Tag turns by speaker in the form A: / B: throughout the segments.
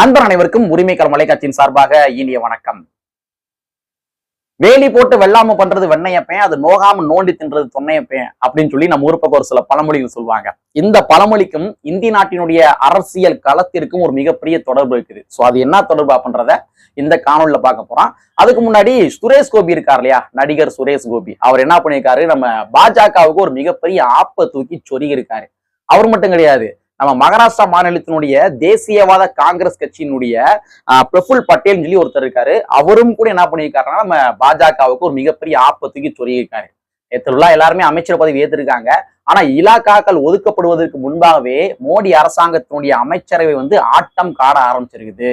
A: நண்பர் அனைவருக்கும் உரிமைக்கல் மலைக்காட்சியின் சார்பாக இனிய வணக்கம். வேலி போட்டு வெள்ளாம பண்றது வெண்ணையப்பேன் அது நோகாம நோண்டி தின்றது தொன்னையப்பேன் அப்படின்னு சொல்லி நம்ம ஊர் பக்கம் ஒரு சில பழமொழிகள் சொல்லுவாங்க. இந்த பழமொழிக்கும் இந்திய நாட்டினுடைய அரசியல் களத்திற்கும் ஒரு மிகப்பெரிய தொடர்பு இருக்குது. சோ அது என்ன தொடர்பு அப்படின்றத இந்த காணொலியில பார்க்க போறோம். அதுக்கு முன்னாடி சுரேஷ் கோபி இருக்கார் இல்லையா? நடிகர் சுரேஷ் கோபி. அவர் என்ன பண்ணியிருக்காரு? நம்ம பாஜகவுக்கு ஒரு மிகப்பெரிய ஆப்பை தூக்கி சொருகி இருக்காரு அவர் மட்டும் கிடையாது. நம்ம மகாராஷ்டிரா மாநிலத்தினுடைய தேசியவாத காங்கிரஸ் கட்சியினுடைய பிரஃபுல் பட்டேல் சொல்லி ஒருத்தர் இருக்காரு. அவரும் கூட என்ன பண்ணியிருக்காருன்னா நம்ம பாஜகவுக்கு ஒரு மிகப்பெரிய ஆப்பத்துக்கு சொல்லியிருக்காரு நேற்றுலா எல்லாருமே அமைச்சர் பதவி ஏற்றிருக்காங்க ஆனா இலாக்காக்கள் ஒதுக்கப்படுவதற்கு முன்பாகவே மோடி அரசாங்கத்தினுடைய அமைச்சரவை வந்து ஆட்டம் காட ஆரம்பிச்சிருக்குது.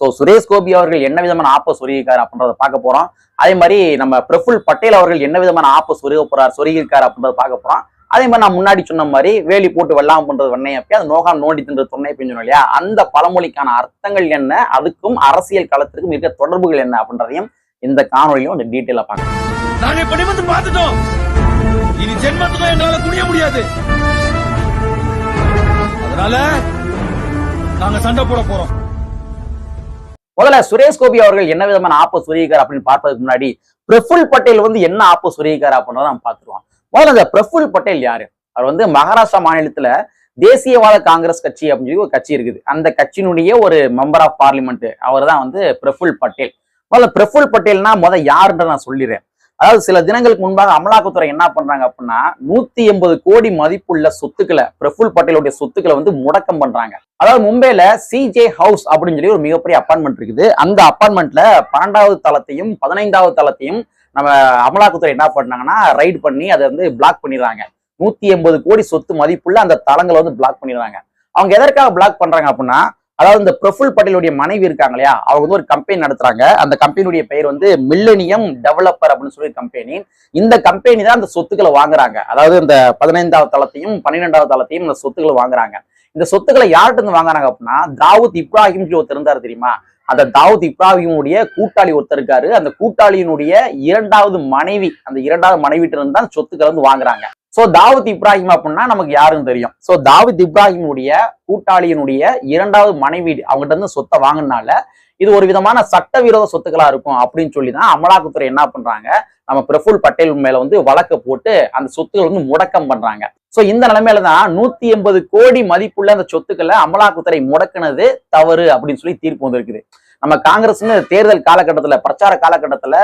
A: சோ சுரேஷ் கோபி அவர்கள் என்ன விதமான ஆப்ப சொருகிருக்காரு அப்படின்றத பார்க்க போறோம். அதே மாதிரி நம்ம பிரஃபுல் பட்டேல் அவர்கள் என்ன விதமான ஆப்ப சொருக போறார் சொருகிருக்காரு அப்படின்றத பார்க்க போறோம். அதே மாதிரி நான் முன்னாடி சொன்ன மாதிரி வேலி போட்டு வெள்ளாம பண்றது வெண்ணையப்பே அது நோகாம் நோண்டி தின்றது தொன்னை சொன்னோம் இல்லையா? அந்த பழமொழிக்கான அர்த்தங்கள் என்ன? அதுக்கும் அரசியல் களத்திற்கும் இருக்க தொடர்புகள் என்ன அப்படின்றதையும் இந்த காணொலியும் கொஞ்சம் டீட்டெயிலா பார்க்கலாம்.
B: நாங்க இப்படி வந்து பார்த்துட்டோம். இனி ஜென்மத்துக்கும் எங்களால குனிய முடியாது. அதனால நாங்க சண்டை போட போறோம்.
A: முதல்ல சுரேஷ் கோபி அவர்கள் என்ன விதமான ஆப்ப சொருகிக்கார் அப்படின்னு பார்ப்பதுக்கு முன்னாடி பிரஃபுல் பட்டேல் வந்து என்ன ஆப்ப சொருகிக்கார் அப்படின்றத நம்ம பார்த்துருவோம். முதல்ல அந்த பிரஃபுல் பட்டேல் யாரு? அவர் வந்து மகாராஷ்டிரா மாநிலத்துல தேசியவாத காங்கிரஸ் கட்சி அப்படின்னு சொல்லி ஒரு கட்சி இருக்குது. அந்த கட்சியினுடைய ஒரு மெம்பர் ஆஃப் பார்லிமெண்ட் அவர் தான் வந்து பிரஃபுல் பட்டேல். முதல்ல பிரஃபுல் பட்டேல்னா முதல் யாருன்ற நான் சொல்லிடுறேன். அதாவது சில தினங்களுக்கு முன்பாக அமலாக்கத்துறை என்ன பண்றாங்க அப்படின்னா நூத்தி எண்பது கோடி மதிப்புள்ள சொத்துக்களை பிரஃபுல் பட்டேலுடைய சொத்துக்களை வந்து முடக்கம் பண்றாங்க. அதாவது மும்பையில சிஜே ஹவுஸ் அப்படின்னு சொல்லி ஒரு மிகப்பெரிய அப்பார்ட்மெண்ட் இருக்குது. அந்த அப்பார்ட்மெண்ட்ல பன்னெண்டாவது தளத்தையும் பதினைந்தாவது தளத்தையும் நம்ம அமலாக்கத்துறை என்ன பண்ணாங்கன்னா ரைட் பண்ணி அதை வந்து பிளாக் பண்ணிடுறாங்க. நூத்தி எண்பது கோடி சொத்து மதிப்புள்ள அந்த தளங்களை வந்து பிளாக் பண்ணிடுறாங்க. அவங்க எதற்காக பிளாக் பண்றாங்க அப்படின்னா அதாவது இந்த பிரஃபுல் பட்டேலுடைய மனைவி இருக்காங்க இல்லையா அவங்க வந்து ஒரு கம்பெனி நடத்துறாங்க. அந்த கம்பெனியுடைய பெயர் வந்து மில்லனியம் டெவலப்பர் அப்படின்னு சொல்லி கம்பெனி இந்த கம்பெனி தான் அந்த சொத்துக்களை வாங்குறாங்க. அதாவது இந்த பதினைந்தாவது தளத்தையும் பன்னிரெண்டாவது தளத்தையும் இந்த சொத்துக்களை வாங்குறாங்க. இந்த சொத்துக்களை யார்கிட்ட இருந்து வாங்குறாங்க அப்படின்னா தாவூத் இப்ராஹிம் சொல்லி ஒருத்தர் இருந்தார் தெரியுமா? அந்த தாவூத் இப்ராஹிமுடைய கூட்டாளி ஒருத்தர் இருக்காரு. அந்த கூட்டாளியினுடைய இரண்டாவது மனைவி அந்த இரண்டாவது மனைவிட்டு இருந்து தான் சொத்துக்களை வந்து வாங்குறாங்க. சோ தாவூத் இப்ராஹிம் அப்படின்னா நமக்கு யாருன்னு தெரியும். சோ தாவூத் இப்ராஹிமுடைய கூட்டாளியினுடைய இரண்டாவது மனைவி அவங்ககிட்ட இருந்து சொத்தை வாங்கினால இது ஒரு விதமான சட்டவிரோத சொத்துக்களா இருக்கும் அப்படின்னு சொல்லி தான் அமலாக்கத்துறை என்ன பண்றாங்க நம்ம பிரஃபுல் பட்டேல் மேல வந்து வழக்கு போட்டு அந்த சொத்துக்கள் வந்து முடக்கம் பண்றாங்க. சோ இந்த நிலைமையில தான் நூத்தி எண்பது கோடி மதிப்புள்ள அந்த சொத்துக்களை அமலாக்கத்துறை முடக்குனது தவறு அப்படின்னு சொல்லி தீர்ப்பு வந்திருக்குது. நம்ம காங்கிரஸ்னு தேர்தல் காலகட்டத்துல பிரச்சார காலகட்டத்துல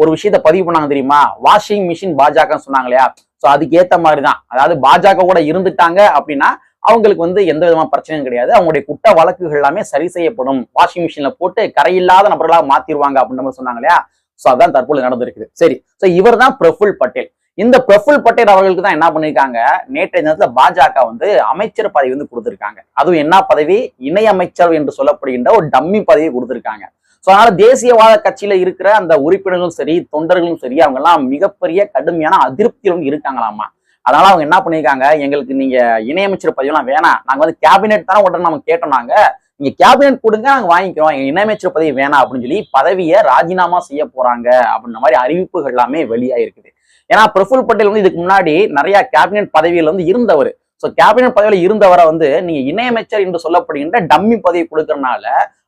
A: ஒரு விஷயத்த பதிவு பண்ணாங்க தெரியுமா? வாஷிங் மிஷின் பாஜகன்னு சொன்னாங்க இல்லையா? சோ அதுக்கு ஏத்த மாதிரி தான் அதாவது பாஜக கூட இருந்துட்டாங்க அப்படின்னா அவங்களுக்கு வந்து எந்த விதமான பிரச்சனையும் கிடையாது. அவங்களுடைய குட்ட வழக்குகள் எல்லாமே சரி செய்யப்படும். வாஷிங் மிஷின்ல போட்டு கரையில்லாத நபர்களாக மாத்திருவாங்க அப்படின்ற மாதிரி சொன்னாங்க இல்லையா? சோ அதான் தற்போது நடந்திருக்குது. சரி. சோ இவர் தான் பிரஃபுல் பட்டேல். இந்த பிரஃபுல் பட்டேல் அவர்களுக்கு தான் என்ன பண்ணிருக்காங்க? நேற்றைய தினத்துல பாஜக வந்து அமைச்சர் பதவி வந்து கொடுத்திருக்காங்க. அதுவும் என்ன பதவி? இணை அமைச்சர் என்று சொல்லப்படுகின்ற ஒரு டம்மி பதவி கொடுத்திருக்காங்க. ஸோ அதனால தேசியவாத கட்சியில இருக்கிற அந்த உறுப்பினர்களும் சரி தொண்டர்களும் சரி அவங்க எல்லாம் மிகப்பெரிய கடுமையான அதிருப்தியிலும் இருக்காங்களாமா? அதனால அவங்க என்ன பண்ணியிருக்காங்க எங்களுக்கு நீங்க இணையமைச்சர் பதவியெல்லாம் வேணாம். நாங்க வந்து கேபினெட் தானே உடனே நம்ம கேட்டோம் நாங்க. நீங்க கேபினெட் கொடுங்க நாங்க வாங்கிக்கிறோம். எங்க இணையமைச்சர் பதவி வேணாம் அப்படின்னு சொல்லி பதவியை ராஜினாமா செய்ய போறாங்க அப்படின்ற மாதிரி அறிவிப்புகள் எல்லாமே வெளியாயிருக்குது. ஏன்னா பிரஃபுல் பட்டேல் வந்து இதுக்கு முன்னாடி நிறைய கேபினெட் பதவியில் வந்து இருந்தவர். ஸோ கேபினெட் பதவியில் இருந்தவரை வந்து நீங்க இணையமைச்சர் என்று சொல்லப்படுகின்ற டம்மி பதவி கொடுக்கறனால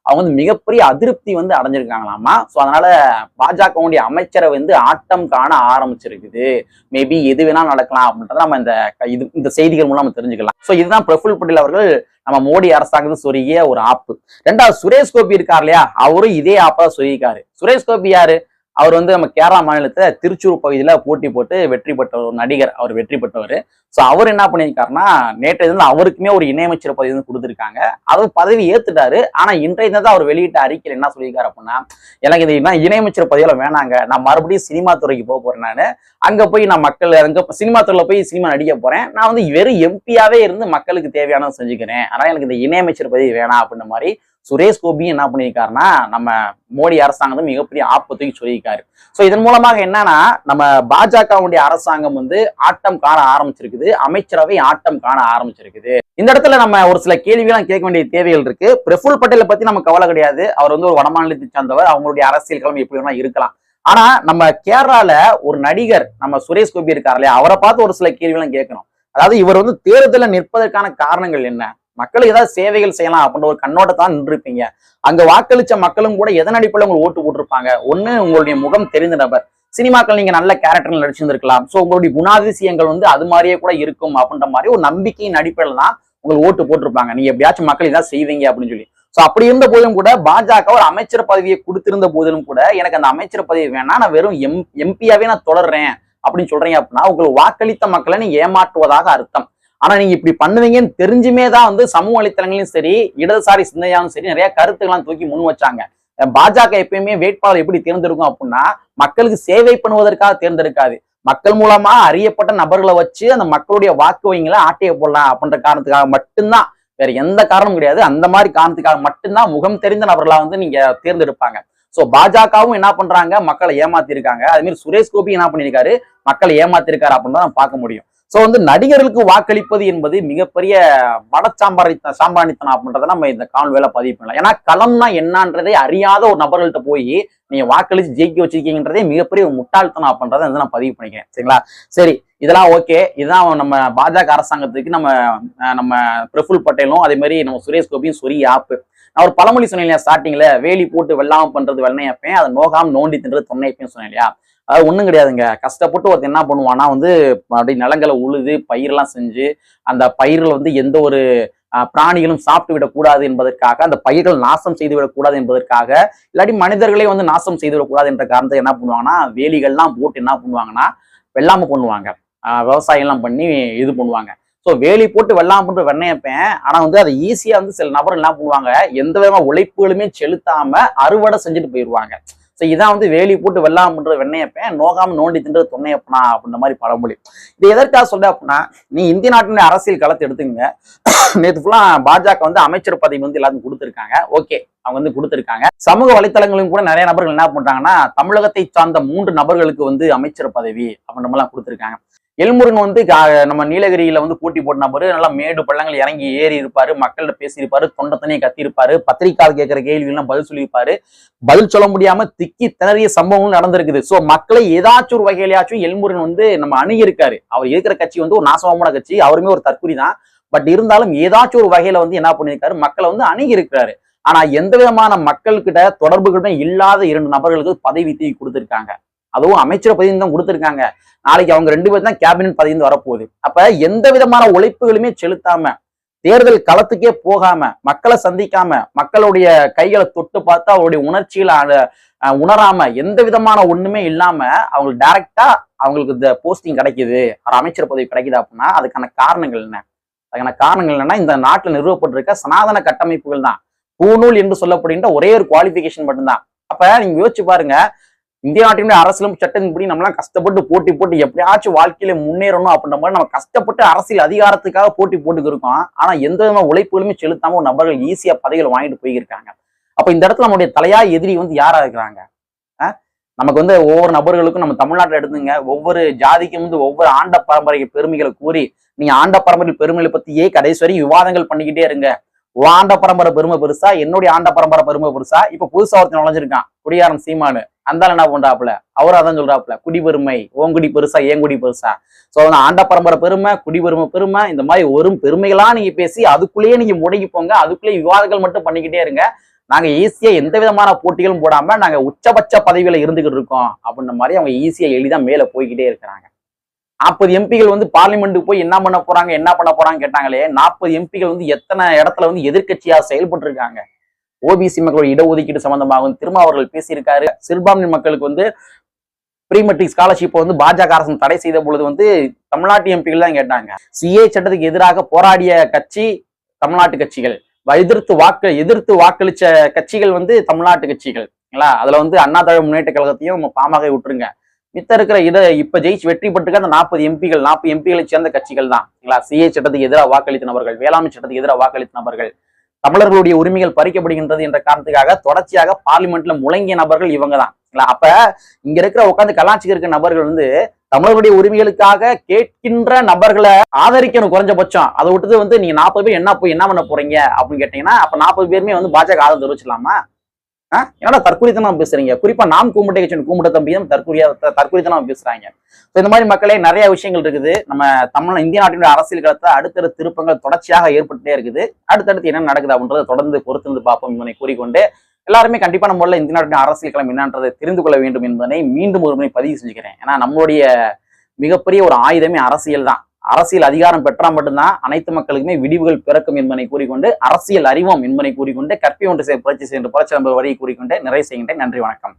A: அவங்க வந்து மிகப்பெரிய அதிருப்தி வந்து அடைஞ்சிருக்காங்களாமா? ஸோ அதனால பாஜகவுடைய அமைச்சரை வந்து ஆட்டம் காண ஆரம்பிச்சிருக்குது. மேபி எது வேணா நடக்கலாம் அப்படின்றத நம்ம இந்த க- இது இந்த செய்திகள் மூலம் நம்ம தெரிஞ்சுக்கலாம். ஸோ இதுதான் பிரஃபுல் பட்டேல் அவர்கள் நம்ம மோடி அரசாங்கத்து சொருகிய ஒரு ஆப்பு. ரெண்டாவது சுரேஷ் கோபி இருக்கார் இல்லையா? அவரும் இதே ஆப்பா சொல்லியிருக்காரு சுரேஷ் கோபி யாரு? அவர் வந்து நம்ம கேரளா மாநிலத்தை திருச்சூர் பகுதியில் போட்டி போட்டு வெற்றி பெற்ற ஒரு நடிகர் அவர் வெற்றி பெற்றவர். ஸோ அவர் என்ன பண்ணியிருக்காருன்னா நேற்றைய தினம் அவருக்குமே ஒரு இணையமைச்சர் பதவி வந்து கொடுத்துருக்காங்க. அவர் பதவி ஏத்துட்டாரு. ஆனால் இன்றைய தினம் அவர் வெளியிட்ட அறிக்கையில் என்ன சொல்லியிருக்காரு அப்படின்னா எனக்கு இது என்ன இணையமைச்சர் பதவியில் வேணாங்க. நான் மறுபடியும் சினிமா துறைக்கு போக போறேன் நான். அங்கே போய் நான் மக்கள் அங்கே சினிமா துறையில் போய் சினிமா நடிக்க போறேன். நான் வந்து வெறும் எம்பியாவே இருந்து மக்களுக்கு தேவையானதை செஞ்சுக்கிறேன். ஆனால் எனக்கு இந்த இணையமைச்சர் பதவி வேணாம் அப்படின்ற மாதிரி சுரேஷ் கோபி என்ன பண்ணியிருக்காருன்னா நம்ம மோடி அரசாங்கம் மிகப்பெரிய ஆப்பத்துக்கு சொல்லியிருக்காரு. ஸோ இதன் மூலமாக என்னன்னா நம்ம பாஜகவுடைய அரசாங்கம் வந்து ஆட்டம் காண ஆரம்பிச்சிருக்குது. அமைச்சரவை ஆட்டம் காண ஆரம்பிச்சிருக்குது. இந்த இடத்துல நம்ம ஒரு சில கேள்விகள்லாம் கேட்க வேண்டிய தேவைகள் இருக்கு. பிரஃபுல் பட்டேலை பத்தி நம்ம கவலை கிடையாது. அவர் வந்து ஒரு வடமாநிலத்தை சார்ந்தவர். அவங்களுடைய அரசியல் கிழமை எப்படி வேணா இருக்கலாம். ஆனா நம்ம கேரளால ஒரு நடிகர் நம்ம சுரேஷ் கோபி இருக்கார் இல்லையா அவரை பார்த்து ஒரு சில கேள்விகளும் கேட்கணும். அதாவது இவர் வந்து தேர்தலில் நிற்பதற்கான காரணங்கள் என்ன? மக்களுக்கு ஏதாவது சேவைகள் செய்யலாம் அப்படின்ற ஒரு கண்ணோட்டத்தான் நின்றுருப்பீங்க. அங்க வாக்களிச்ச மக்களும் கூட எதன் அடிப்படையில் உங்களுக்கு ஓட்டு போட்டிருப்பாங்க? ஒண்ணு உங்களுடைய முகம் தெரிந்த நபர். சினிமாக்கள் நீங்க நல்ல கேரக்டர்ல நடிச்சிருந்திருக்கலாம். ஸோ உங்களுடைய குணாதிசயங்கள் வந்து அது மாதிரியே கூட இருக்கும் அப்படின்ற மாதிரி ஒரு நம்பிக்கையின் அடிப்படையில் தான் உங்களுக்கு ஓட்டு போட்டிருப்பாங்க. நீங்க எப்படியாச்சும் மக்கள் இதான் செய்வீங்க அப்படின்னு சொல்லி. ஸோ அப்படி இருந்த போதிலும் கூட பாஜக ஒரு அமைச்சர் பதவியை கொடுத்திருந்த போதிலும் கூட எனக்கு அந்த அமைச்சர் பதவி வேணா நான் வெறும் எம் எம்பியாவே நான் தொடர்றேன் அப்படின்னு சொல்றீங்க அப்படின்னா உங்களுக்கு வாக்களித்த மக்களை நீ ஏமாற்றுவதாக அர்த்தம். ஆனா நீங்க இப்படி பண்ணுவீங்கன்னு தெரிஞ்சுமே தான் வந்து சமூக வலைத்தளங்களையும் சரி இடதுசாரி சிந்தையாலும் சரி நிறைய கருத்துக்கள்லாம் தூக்கி முன் வச்சாங்க. பாஜக எப்பயுமே வேட்பாளர் எப்படி தேர்ந்தெடுக்கும் அப்படின்னா மக்களுக்கு சேவை பண்ணுவதற்காக தேர்ந்தெடுக்காது. மக்கள் மூலமா அறியப்பட்ட நபர்களை வச்சு அந்த மக்களுடைய வாக்கு வங்கிகளை ஆட்டைய போடலாம் அப்படின்ற காரணத்துக்காக மட்டும்தான். வேற எந்த காரணமும் கிடையாது. அந்த மாதிரி காரணத்துக்காக மட்டும்தான் முகம் தெரிந்த நபர்களா வந்து நீங்க தேர்ந்தெடுப்பாங்க. சோ பாஜகவும் என்ன பண்றாங்க? மக்களை ஏமாத்திருக்காங்க. அதே மாதிரி சுரேஷ் கோபி என்ன பண்ணியிருக்காரு? மக்களை ஏமாத்திருக்காரு அப்படின்னு தான் பார்க்க முடியும். ஸோ வந்து நடிகர்களுக்கு வாக்களிப்பது என்பது மிகப்பெரிய மடச்சாம்பாரி சாம்பாரணித்தனம் அப்படின்றத நம்ம இந்த காணொலியில பதிவு பண்ணலாம். ஏன்னா களம்னா என்னன்றதை அறியாத ஒரு நபர்கள்ட்ட போய் நீங்க வாக்களிச்சு ஜெயிக்க வச்சிருக்கீங்கன்றதே மிகப்பெரிய ஒரு முட்டாள்தனம் அப்படின்றத வந்து நான் பதிவு பண்ணிக்கிறேன். சரிங்களா? சரி இதெல்லாம் ஓகே இதுதான் நம்ம பாஜக அரசாங்கத்துக்கு நம்ம நம்ம பிரஃபுல் பட்டேலும் அதே மாதிரி நம்ம சுரேஷ் கோபியும் சொரி ஆப்பு நான் ஒரு பழமொழி சொன்னேன் இல்லையா ஸ்டார்டிங்ல வேலி போட்டு வெள்ளாம பண்றது வெள்ளையப்பேன் அதை நோகாம நோண்டி தின்றது தொன்னையப்பேன் சொன்னேன் இல்லையா? அது ஒன்றும் கிடையாதுங்க. கஷ்டப்பட்டு ஒருத்தன் என்ன பண்ணுவான்னா வந்து அப்படியே நிலங்களை உழுது பயிரெல்லாம் செஞ்சு அந்த பயிரில் வந்து எந்த ஒரு பிராணிகளும் சாப்பிட்டு விடக்கூடாது என்பதற்காக அந்த பயிர்கள் நாசம் செய்து விடக்கூடாது என்பதற்காக இல்லாட்டி மனிதர்களே வந்து நாசம் செய்து விடக்கூடாது என்ற காரணத்தை என்ன பண்ணுவாங்கன்னா வேலிகள்லாம் போட்டு என்ன பண்ணுவாங்கன்னா வெள்ளாம பண்ணுவாங்க. விவசாயம்லாம் பண்ணி இது பண்ணுவாங்க. ஸோ வேலி போட்டு வெள்ளாம போட்டு வெண்ணையப்பேன் ஆனால் வந்து அதை ஈஸியாக வந்து சில நபர்கள் என்ன பண்ணுவாங்க எந்த விதமான உழைப்புகளுமே செலுத்தாமல் அறுவடை செஞ்சுட்டு போயிடுவாங்க ஸோ இதான் வந்து வேலி போட்டு வெள்ளாமன்ற வெண்ணையப்பேன் நோகாம நோண்டி தின்றது தொன்னையப்பனா அப்படின்ற மாதிரி பழமொழி. இது எதற்காக சொல்ல அப்படின்னா நீ இந்திய நாட்டினுடைய அரசியல் களத்தை எடுத்துங்க நேற்று ஃபுல்லா பாஜக வந்து அமைச்சர் பதவி வந்து எல்லாத்துக்கும் கொடுத்துருக்காங்க. ஓகே அவங்க வந்து கொடுத்துருக்காங்க. சமூக வலைத்தளங்களும் கூட நிறைய நபர்கள் என்ன பண்றாங்கன்னா தமிழகத்தை சார்ந்த மூன்று நபர்களுக்கு வந்து அமைச்சர் பதவி அப்படின்ற மாதிரிலாம் கொடுத்துருக்காங்க. எல்முருகன் வந்து கா- நம்ம நீலகிரியில வந்து போட்டி போட்ட நல்லா மேடு பள்ளங்கள் இறங்கி ஏறி இருப்பாரு மக்கள்கிட்ட பேசியிருப்பாரு தொண்டை கத்திருப்பாரு பத்திரிக்கால் கேட்கிற கேள்விகள்லாம் பதில் சொல்லியிருப்பாரு. பதில் சொல்ல முடியாம திக்கி திணறிய சம்பவம் நடந்திருக்குது. சோ மக்களை ஏதாச்சும் ஒரு வகையிலையாச்சும் எல்முருகன் வந்து நம்ம அணுகியிருக்காரு. அவர் இருக்கிற கட்சி வந்து ஒரு நாசமான கட்சி அவருமே ஒரு தற்குறி தான். பட் இருந்தாலும் ஏதாச்சும் ஒரு வகையில வந்து என்ன பண்ணியிருக்காரு? மக்களை வந்து அணுகி இருக்கிறாரு ஆனா எந்த விதமான மக்கள்கிட்ட தொடர்புகளுமே இல்லாத இரண்டு நபர்களுக்கு பதவி தூக்கி கொடுத்திருக்காங்க. அதுவும் அமைச்சர் பதவி தான் கொடுத்துருக்காங்க. நாளைக்கு அவங்க ரெண்டு பேரும் தான் கேபினட் பதவி வந்து வரப்போகுது. அப்ப எந்த விதமான உழைப்புகளுமே செலுத்தாம தேர்தல் களத்துக்கே போகாம மக்களை சந்திக்காம மக்களுடைய கைகளை தொட்டு பார்த்து அவருடைய உணர்ச்சியில உணராம எந்த விதமான ஒண்ணுமே இல்லாம அவங்களுக்கு டைரக்டா அவங்களுக்கு இந்த போஸ்டிங் கிடைக்குது. ஒரு அமைச்சர் பதவி கிடைக்குது அப்படின்னா அதுக்கான காரணங்கள் என்ன? அதுக்கான காரணங்கள் என்னன்னா இந்த நாட்டில் நிறுவப்பட்டிருக்க சனாதன கட்டமைப்புகள் தான். பூநூல் என்று சொல்லப்படுகின்ற ஒரே ஒரு குவாலிபிகேஷன் மட்டும்தான். அப்ப நீங்க யோசிச்சு பாருங்க இந்திய நாட்டினுடைய அரசியலும் சட்டத்தின்படி நம்மளாம் கஷ்டப்பட்டு போட்டி போட்டு எப்படியாச்சும் வாழ்க்கையில முன்னேறணும் அப்படின்ற மாதிரி நம்ம கஷ்டப்பட்டு அரசியல் அதிகாரத்துக்காக போட்டி போட்டுக்கிருக்கோம். ஆனா எந்த விதமான உழைப்புகளுமே செலுத்தாம ஒரு நபர்கள் ஈஸியா பதவிகள் வாங்கிட்டு போயிருக்காங்க. அப்ப இந்த இடத்துல நம்முடைய தலையா எதிரி வந்து யாரா இருக்கிறாங்க? நமக்கு வந்து ஒவ்வொரு நபர்களுக்கும் நம்ம தமிழ்நாட்டில் எடுத்துங்க. ஒவ்வொரு ஜாதிக்கும் வந்து ஒவ்வொரு ஆண்ட பரம்பரை பெருமைகளை கூறி நீங்க ஆண்ட பரம்பரை பெருமைகளை பத்தியே கடைசி வரை விவாதங்கள் பண்ணிக்கிட்டே இருங்க. ஆண்ட பரம்பரை பெருமை பெருசா என்னுடைய ஆண்ட பரம்பரை பெருமை பெருசா? இப்ப புதுசா ஒருத்தன் நுழைஞ்சிருக்கான். குடியாரம் சீமானு. அந்தால என்ன பண்றாப்புல? அவரும் அதான் சொல்றாப்புல குடிபெருமை ஓங்குடி பெருசா ஏங்குடி பெருசா? சோ ஆண்ட பரம்பரை பெருமை குடிபெருமை பெருமை இந்த மாதிரி ஒரு பெருமைகளா நீங்க பேசி அதுக்குள்ளேயே நீங்க முடங்கி போங்க அதுக்குள்ளேயே விவாதங்கள் மட்டும் பண்ணிக்கிட்டே இருங்க. நாங்க ஈஸியா எந்த விதமான போட்டிகளும் போடாம நாங்க உச்சபட்ச பதவியில இருந்துகிட்டு இருக்கோம் அப்படின்ற மாதிரி அவங்க ஈஸியா எளிதா மேல போய்கிட்டே இருக்கிறாங்க. நாற்பது எம்பிகள் வந்து பார்லிமெண்ட்டுக்கு போய் என்ன பண்ண போறாங்க என்ன பண்ண போறாங்க கேட்டாங்களே நாற்பது எம்பிகள் வந்து எத்தனை இடத்துல வந்து எதிர்கட்சியா செயல்பட்டு இருக்காங்க ஓபிசி மக்களுடைய இடஒதுக்கீடு சம்பந்தமாகவும் வந்து திருமாவர்கள் பேசியிருக்காரு. சிறுபான்மை மக்களுக்கு வந்து ப்ரீமெட்ரிக் ஸ்காலர்ஷிப்பை வந்து பாஜக அரசு தடை செய்த பொழுது வந்து தமிழ்நாட்டு எம்பிகள் தான் கேட்டாங்க. சிஏ சட்டத்துக்கு எதிராக போராடிய கட்சி தமிழ்நாட்டு கட்சிகள். வ- எதிர்த்து வாக்கு எதிர்த்து வாக்களிச்ச கட்சிகள் வந்து தமிழ்நாட்டு கட்சிகள். அதுல வந்து அண்ணா தமிழ் முன்னேற்ற கழகத்தையும் நம்ம பாமக விட்டுருங்க. மித்த இருக்கிற இதை இப்ப ஜெயிச்சு வெற்றி பெற்றுக்க அந்த நாற்பது எம்பிகள் நாற்பது எம்பிகளை சேர்ந்த கட்சிகள் தான். சிஏ சட்டத்துக்கு எதிராக வாக்களித்த நபர்கள் வேளாண்மை சட்டத்துக்கு எதிராக வாக்களித்த நபர்கள். தமிழர்களுடைய உரிமைகள் பறிக்கப்படுகின்றது என்ற காரணத்துக்காக தொடர்ச்சியாக பார்லிமெண்ட்ல முழங்கிய நபர்கள் இவங்க தான் அப்ப இங்க இருக்கிற உட்காந்து கலாச்சிக்கு இருக்கிற நபர்கள் வந்து தமிழர்களுடைய உரிமைகளுக்காக கேட்கின்ற நபர்களை ஆதரிக்கணும் குறைஞ்சபட்சம். அதை விட்டுட்டு வந்து நீங்க நாற்பது பேர் என்ன போய் என்ன பண்ண போறீங்க அப்படின்னு கேட்டீங்கன்னா அப்ப நாற்பது பேருமே வந்து பாஜக ஆதரவு தெரிவிச்சிடலாமா? என்னடா தற்குறித்தனம் பேசுறீங்க? குறிப்பா நாம் கூமுட்டை கட்சி கூமுட்ட தம்பியும் தற்குறியா தற்குறித்தனம் பேசுறாங்க. இந்த மாதிரி மக்களே நிறைய விஷயங்கள் இருக்குது. நம்ம தமிழ் இந்திய நாட்டினுடைய அரசியல் களத்தை அடுத்தடுத்த திருப்பங்கள் தொடர்ச்சியாக ஏற்பட்டுட்டே இருக்குது. அடுத்தடுத்து என்ன நடக்குது அப்படின்றத தொடர்ந்து பொறுத்திருந்து பார்ப்போம் என்பதை கூறிக்கொண்டு எல்லாருமே கண்டிப்பான முறையில் இந்திய நாட்டின் அரசியல் களம் என்னன்றதை தெரிந்து கொள்ள வேண்டும் என்பதனை மீண்டும் ஒரு முறை பதிவு செஞ்சுக்கிறேன். ஏன்னா நம்மளுடைய மிகப்பெரிய ஒரு ஆயுதமே அரசியல் தான். அரசியல் அதிகாரம் பெற்றால் மட்டும்தான் அனைத்து மக்களுக்குமே விடிவுகள் பிறக்கும் என்பதை கூறிக்கொண்டு அரசியல் அறிவோம் என்பதை கூறிக்கொண்டு கற்பி ஒன்று புரட்சி சென்று புரட்சி நம்பர் வரியை கூறிக்கொண்டு நிறைவு செய்கின்றேன். நன்றி வணக்கம்.